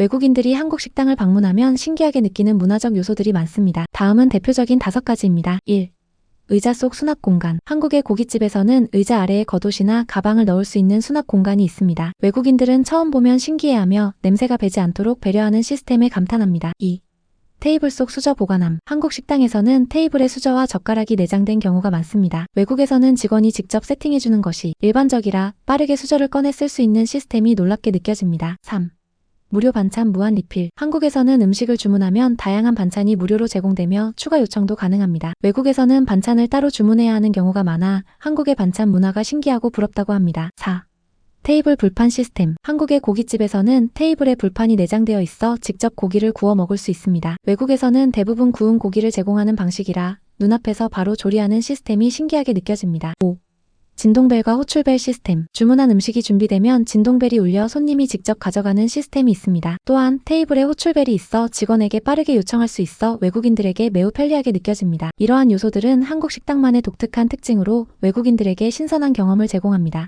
외국인들이 한국 식당을 방문하면 신기하게 느끼는 문화적 요소들이 많습니다. 다음은 대표적인 다섯 가지입니다. 1. 의자 속 수납 공간. 한국의 고깃집에서는 의자 아래에 겉옷이나 가방을 넣을 수 있는 수납 공간이 있습니다. 외국인들은 처음 보면 신기해하며 냄새가 배지 않도록 배려하는 시스템에 감탄합니다. 2. 테이블 속 수저 보관함. 한국 식당에서는 테이블에 수저와 젓가락이 내장된 경우가 많습니다. 외국에서는 직원이 직접 세팅해주는 것이 일반적이라 빠르게 수저를 꺼내 쓸 수 있는 시스템이 놀랍게 느껴집니다. 3. 무료 반찬 무한 리필. 한국에서는 음식을 주문하면 다양한 반찬이 무료로 제공되며 추가 요청도 가능합니다. 외국에서는 반찬을 따로 주문해야 하는 경우가 많아 한국의 반찬 문화가 신기하고 부럽다고 합니다. 4. 테이블 불판 시스템. 한국의 고깃집에서는 테이블에 불판이 내장되어 있어 직접 고기를 구워 먹을 수 있습니다. 외국에서는 대부분 구운 고기를 제공하는 방식이라 눈앞에서 바로 조리하는 시스템이 신기하게 느껴집니다. 5. 진동벨과 호출벨 시스템. 주문한 음식이 준비되면 진동벨이 울려 손님이 직접 가져가는 시스템이 있습니다. 또한 테이블에 호출벨이 있어 직원에게 빠르게 요청할 수 있어 외국인들에게 매우 편리하게 느껴집니다. 이러한 요소들은 한국 식당만의 독특한 특징으로 외국인들에게 신선한 경험을 제공합니다.